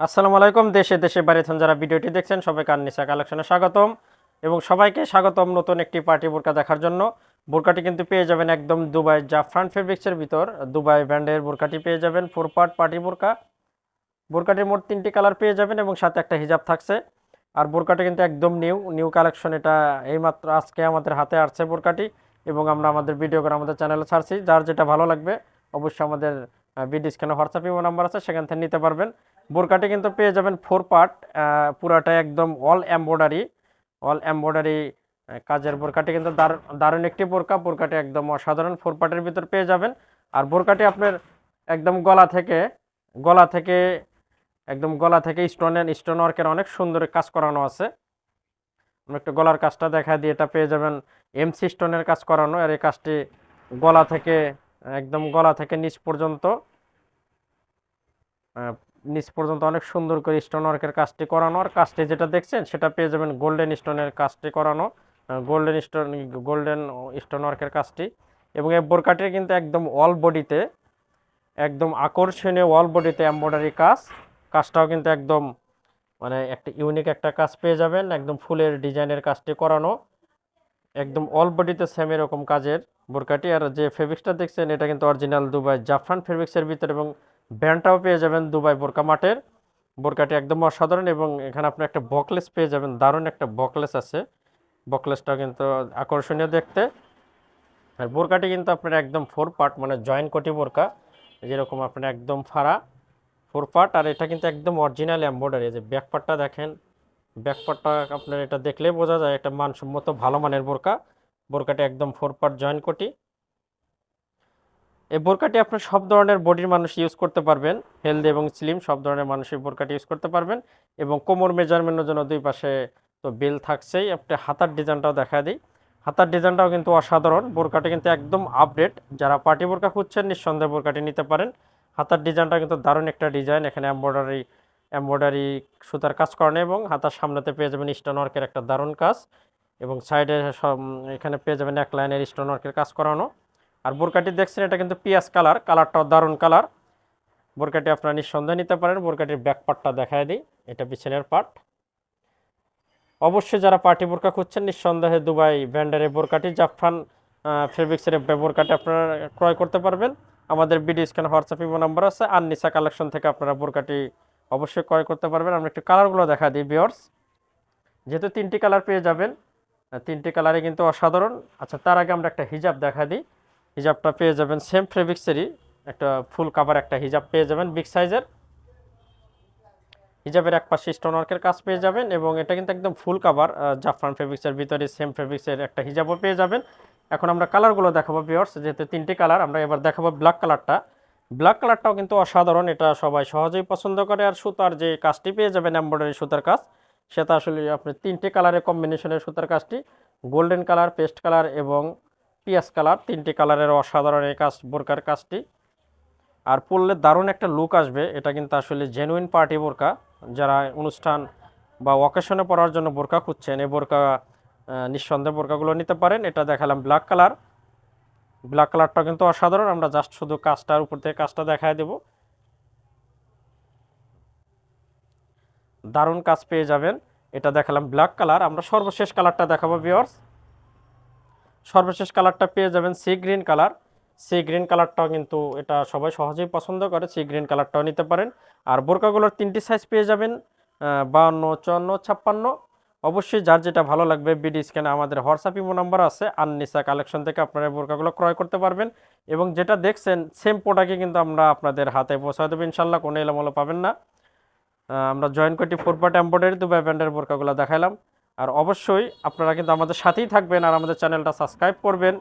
আসসালামু আলাইকুম, দেশে দেশে বাইরে যারা ভিডিওটি দেখছেন, সবাইকে আননিসা কালেকশনে স্বাগতম। এবং সবাইকে স্বাগতম নতুন একটি পার্টি বোরকা দেখার জন্য। বোরকাটি কিন্তু পেয়ে যাবেন একদম দুবাই জাফরান ফেব্রিক্সের ভিতর। দুবাই ব্র্যান্ডের বোরকাটি পেয়ে যাবেন ফোর পার্ট পার্টি বোরকা। বোরকাটির মোট তিনটি কালার পেয়ে যাবেন এবং সাথে একটা হিজাব থাকছে। আর বোরকাটি কিন্তু একদম নিউ নিউ কালেকশন এটা এইমাত্র আজকে আমাদের হাতে আসছে বোরকাটি। এবং আমরা আমাদের ভিডিও করে আমাদের চ্যানেলে ছাড়ছি। যার যেটা ভালো লাগবে, অবশ্যই আমাদের ভিডিও স্ক্যানে হোয়াটসঅ্যাপ ইমো নাম্বার আছে, সেখান থেকে নিতে পারবেন। বোরকাটি কিন্তু পেয়ে যাবেন ফোর পার্ট পুরাটা একদম অল এমব্রয়ডারি অল এমব্রয়ডারি কাজের বোরকাটি কিন্তু দার- দারুণ একটি বোরকা। বোরকাটি একদম অসাধারণ ফোর পার্টের ভিতর পেয়ে যাবেন। আর বোরকাটি আপনার একদম গলা থেকে গলা থেকে, একদম গলা থেকে স্টোনের স্টোন ওয়ার্কের অনেক সুন্দর কাজ করানো আছে। একটু গলার কাজটা দেখা দিয়ে এটা পেয়ে যাবেন এমসি স্টোনের কাজ করানো। আর এই কাজটি গলা থেকে, একদম গলা থেকে নিচ পর্যন্ত নিচ পর্যন্ত অনেক সুন্দর করে স্টোন ওয়ার্কের কাজটি করানো। আর কাজটি যেটা দেখছেন, সেটা পেয়ে যাবেন গোল্ডেন স্টোনের কাজটি করানো। গোল্ডেন স্টোন গোল্ডেন স্টোন ওয়ার্কের কাজটি। এবং এই বোরকাটির কিন্তু একদম অল বডিতে একদম আকর্ষণীয় অল বডিতে এমব্রয়ডারি কাজ। কাজটাও কিন্তু একদম মানে একটা ইউনিক একটা কাজ পেয়ে যাবেন, একদম ফুলের ডিজাইনের কাজটি করানো। একদম অল বডিতে সেম এরকম কাজের বোরকাটি। আর যে ফেব্রিক্সটা দেখছেন, এটা কিন্তু অরিজিনাল দুবাই জাফরান ফেব্রিক্সের ভিতরে এবং ব্র্যান্ডটাও পেয়ে যাবেন দুবাই বোরকা মাঠের। বোরকাটি একদম অসাধারণ এবং এখানে আপনি একটা বকলেস পেয়ে যাবেন, দারুণ একটা বকলেস আছে। বকলেসটাও কিন্তু আকর্ষণীয় দেখতে। আর বোরকাটি কিন্তু আপনার একদম ফোর পার্ট মানে জয়েন্ট কোটি বোরকা, যেরকম আপনার একদম ফাড়া ফোর পার্ট আর এটা কিন্তু একদম অরিজিনাল এম্বয়ডারি যে ব্যাক পার্টটা দেখেন। ব্যাক পার্টটা আপনার এটা দেখলেই বোঝা যায়, একটা মানসম্মত ভালো মানের বোরকা। বোরকাটি একদম ফোর পার্ট জয়েন্ট কোটি। এই বোরকাটি আপনার সব ধরনের বডির মানুষ ইউজ করতে পারবেন হেলদি এবং স্লিম সব ধরনের মানুষ এই বোরকাটি ইউজ করতে পারবেন এবং কোমর মেজারমেন্টের জন্য দুই পাশে তো বেল থাকছেই। আপনি হাতার ডিজাইনটাও দেখা দিই। হাতার ডিজাইনটাও কিন্তু অসাধারণ। বোরকাটি কিন্তু একদম আপডেট যারা পার্টি বোরকা খুঁজছেন নিঃসন্দেহে বোরকাটি নিতে পারেন। হাতার ডিজাইনটা কিন্তু দারুণ একটা ডিজাইন এখানে এম্ব্রয়ডারি এম্ব্রয়ডারি সুতার কাজ করেন এবং হাতার সামনেতে পেয়ে যাবেন স্টোন ওয়ার্কের একটা দারুণ কাজ এবং সাইডে সব, এখানে পেয়ে যাবেন এক লাইনের স্টোন ওয়ার্কের কাজ করানো। আর বোরকাটি দেখছেন, এটা কিন্তু পিয়াজ কালার, কালারটাও দারুণ কালার। বোরকাটি আপনারা নিঃসন্দেহে নিতে পারেন, বোরকাটির ব্যাক পার্টটা দেখায় দিই, এটা পিছনের পার্ট। অবশ্যই যারা পার্টি বোরকা খুঁজছেন, নিঃসন্দেহে দুবাই ব্র্যান্ডের বোরকাটি, জাফরান ফেব্রিক্সের বোরকাটি আপনারা ক্রয় করতে পারবেন। আমাদের BD scan WhatsApp imo number আছে, আর নিসা কালেকশন থেকে আপনারা বোরকাটি অবশ্যই ক্রয় করতে পারবেন। আমরা একটু কালারগুলো দেখা দিই বিয়ার্স যেহেতু তিনটি কালার পেয়ে যাবেন তিনটি কালারে কিন্তু অসাধারণ। আচ্ছা তার আগে আমরা একটা হিজাব দেখা দিই। হিজাবটা পেয়ে যাবেন সেম ফেব্রিক্সেরই একটা ফুল কাভার একটা হিজাব পেয়ে যাবেন বিগ সাইজের হিজাবের এক পাশে স্টোন ওয়ার্কের কাজ পেয়ে যাবেন এবং এটা কিন্তু একদম ফুল কাভার জাফরান ফেব্রিক্সের ভিতরে সেম ফেব্রিক্সের একটা হিজাবও পেয়ে যাবেন। এখন আমরা কালারগুলো দেখাবো বিয়ার্স যেহেতু তিনটি কালার আমরা এবার দেখাবো ব্ল্যাক কালারটা ব্ল্যাক কালারটাও কিন্তু অসাধারণ, এটা সবাই সহজেই পছন্দ করে, আর সুতার যে কাজটি পেয়ে যাবেন এমব্রয়ডারি সুতার কাজ, সেটা আসলে আপনি তিনটে কালারের কম্বিনেশনের সুতার কাজটি গোল্ডেন কালার পেস্ট কালার এবং পিয়াজ কালার, তিনটি কালারের অসাধারণ এই কাজ, বোরকার কাজটি। আর পরলে দারুণ একটা লুক আসবে, এটা কিন্তু আসলে জেনুইন পার্টি বোরকা। যারা অনুষ্ঠান বা অকেশনে পরার জন্য বোরকা খুঁজছেন, এই বোরকা নিঃসন্দেহে বোরকাগুলো নিতে পারেন। এটা দেখালাম ব্ল্যাক কালার ব্ল্যাক কালারটা কিন্তু অসাধারণ, আমরা জাস্ট শুধু কাজটার উপর থেকে কাজটা দেখায় দেব। দারুণ কাজ পেয়ে যাবেন। এটা দেখালাম ব্ল্যাক কালার আমরা সর্বশেষ কালারটা দেখাবো ভিওর্স সর্বশেষ কালারটা পেয়ে যাবেন sea green colour. Sea green কালারটাও কিন্তু এটা সবাই সহজেই পছন্দ করে, সি গ্রিন কালারটাও নিতে পারেন। আর বোরকাগুলোর তিনটি সাইজ পেয়ে যাবেন বাহান্ন চুয়ান্ন, ছাপ্পান্ন। অবশ্যই যার যেটা ভালো লাগবে বিডি স্ক্যানে আমাদের হোয়াটসঅ্যাপ ইমো নাম্বার আছে, আননিসা কালেকশন থেকে আপনারা বোরকাগুলো ক্রয় করতে পারবেন। এবং যেটা দেখছেন সেম প্রোডাক্টই কিন্তু আমরা আপনাদের হাতে পৌঁছায় দেবো ইনশাল্লাহ কোনো এলোমেলো পাবেন না। আমরা জয়েন কোটি ফোর পার্ট এম্বয়ডারি দুবাই ব্র্যান্ডের বোরকাগুলো দেখাইলাম। আর অবশ্যই আপনারা কিন্তু আমাদের সাথেই থাকবেন আর আমাদের চ্যানেলটা সাবস্ক্রাইব করবেন।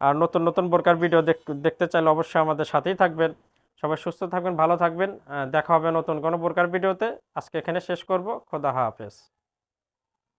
আর নতুন নতুন বোরকার ভিডিও দেখতে চাইলে অবশ্যই আমাদের সাথেই থাকবেন। সবাই সুস্থ থাকবেন, ভালো থাকবেন। দেখা হবে নতুন কোনো বোরকার ভিডিওতে। আজকে এখানে শেষ করব। খোদা হাফেজ।